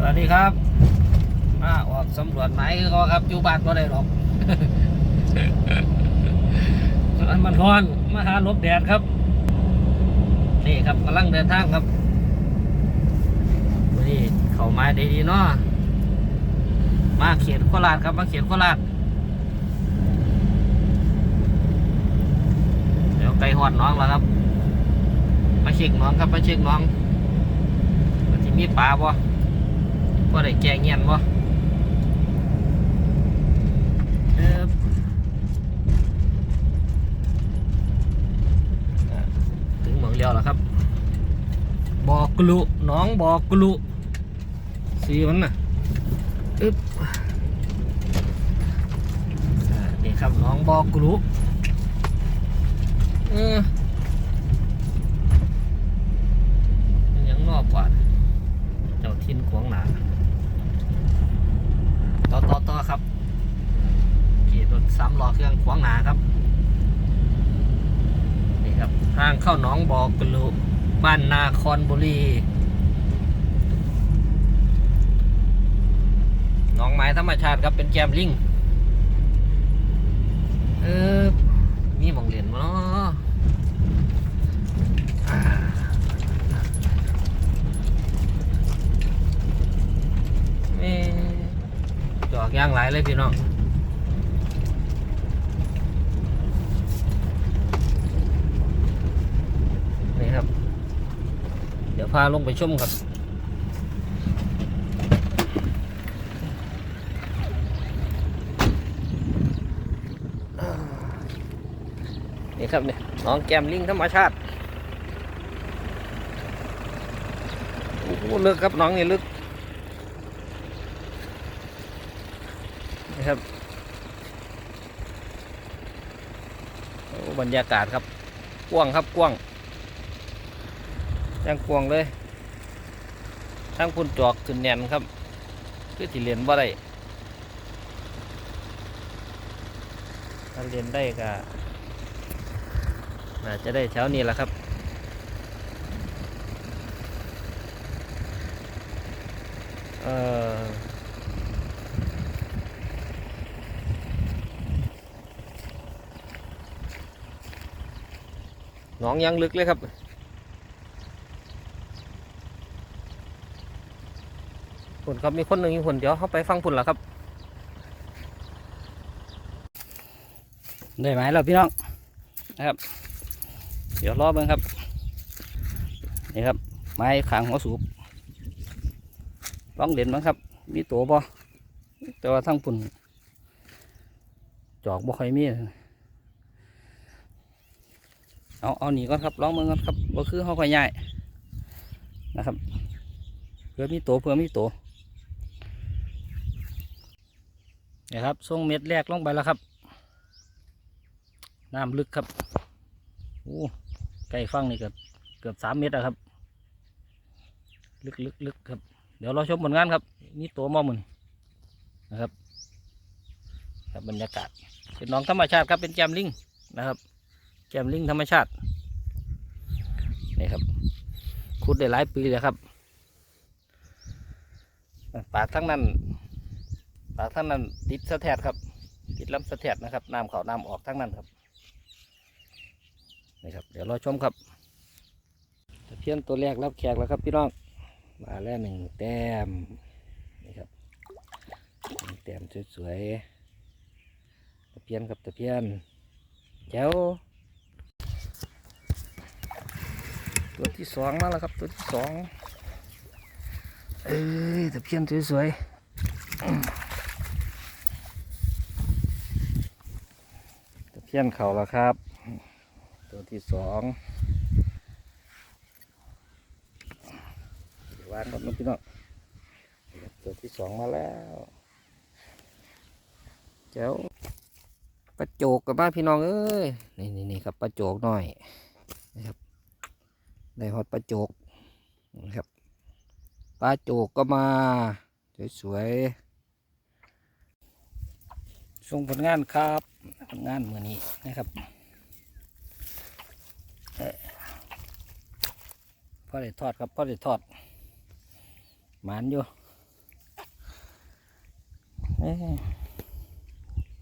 สวัสดีครับมาออกสำรวจไหมก็ครับอยู่บ้านก็ได้หรอกอันมันร้อนมาหาลบแดดครับ นี่ครับกำลังเดินทางครับวันนี้เข้ามาด้ดีเนาะมาเขียนโคราชครับมาเขียนโคราชเดี๋ยวไกลหอดน้องแล้วครับ มาเช็คน้องครับมาเช็คน้องมันจะมีปลาบ่ บ่ได้แกงเงียนบ่เออถึงเหมืองเลียวแล้วครับ บอกลุน้องบอกลุสีมันน่ะอึ๊บนี่ครับน้องบอกลุเออ มันยังนอกกว่านะเจ้าทินขวางหนาต่อต่อต่อครับขี่รถสาม ล้อเครื่องขวางหนาครับนี่ครับทางเข้าหนองบอกกลุบ้านนาคอนบุรีหนองไม้ธรรมชาติครับเป็นแกมลิงเออมีมองเหรียญมาเนาะเอ๊ะจอกย่างหลายเลยพี่น้อง นี่ครับ เดี๋ยว พาลงไปชมครับนี่ครับเนี่ยน้องแกมลิงธรรมชาติโอ้โหลึกครับน้องนี่ลึกนะครับบรรยากาศครับกว้างครับกว้าง ยังกวงเลยทั้งพุ่นจอกขึ้นแน่นครับ คือที่เรียนบ่ได้ถ้าเรียนได้ก็น่าจะได้เช้านี้แหละครับเอ่อหนองยังลึกเลยครับ ผลครับมีคนหนึ่งอีกคนเดี๋ยวเขาไปฟังผลแล้วครับ ได้ไหมแล้วพี่น้องนะครับ เดี๋ยวรอเบิ่งครับนี่ครับ ไม้ขางหัวสูบลองเด่นบ้างครับ มีตัวบ่แต่ว่าทั้งปุ่นจอกบ่ค่อยมีเอาเอาหนีก่อนครับลองมือก่อนครับบ่คือเขาค่อยใหญ่นะครับเพื่อมีโตเพื่อมีโต นี่ครับส่งเม็ดแรกลงไปแล้วครับน้ำลึกครับโอ้ไก่ฟังนี่เกือบเกือบสามเมตรอะครับ ลึกลึกลึกครับ เดี๋ยวเราชมผลงานครับมีโตมอมือนนะครับ ครับบรรยากาศ เป็นน้องธรรมชาติครับเป็นแจมลิงนะครับแกมลิงธรรมชาตินี่ครับขุดได้หลายปีแล้วครับปากทั้งนั้น ปากทั้งนั้นติดสะแทดครับ ติดลำสะแทดนะครับน้ำเขาน้ำออกทั้งนั้นครับนี่ครับ เดี๋ยวเราชมครับตะเพียนตัวแรกรับแขกแล้วครับพี่น้องมาแล้วหนึ่งแต้มนี่ครับหนึ่งแต้มสวยๆตะเพียนครับตะเพียนแจ๋วตัวที่สองมาแล้วครับตัวที่สองเอ้ยตะเพียนสวยๆตะเพี ยนเขาแล้วครับ ตัวที่สองเดี๋ยววางก่อนนะพี่น้องตัวที่สองมาแล้วเจ้าปลาโจกกับมาพี่น้องเอ้ยนี่นี่นี่ครับปลาโจกหน่อยนะครับได้ฮอดปลาโจกนะครับปลาโจกก็มาสวยๆส่งผลงานครับ งานมือนี้นะครับพ่อได้ทอดครับพ่อได้ทอดหมานอยู่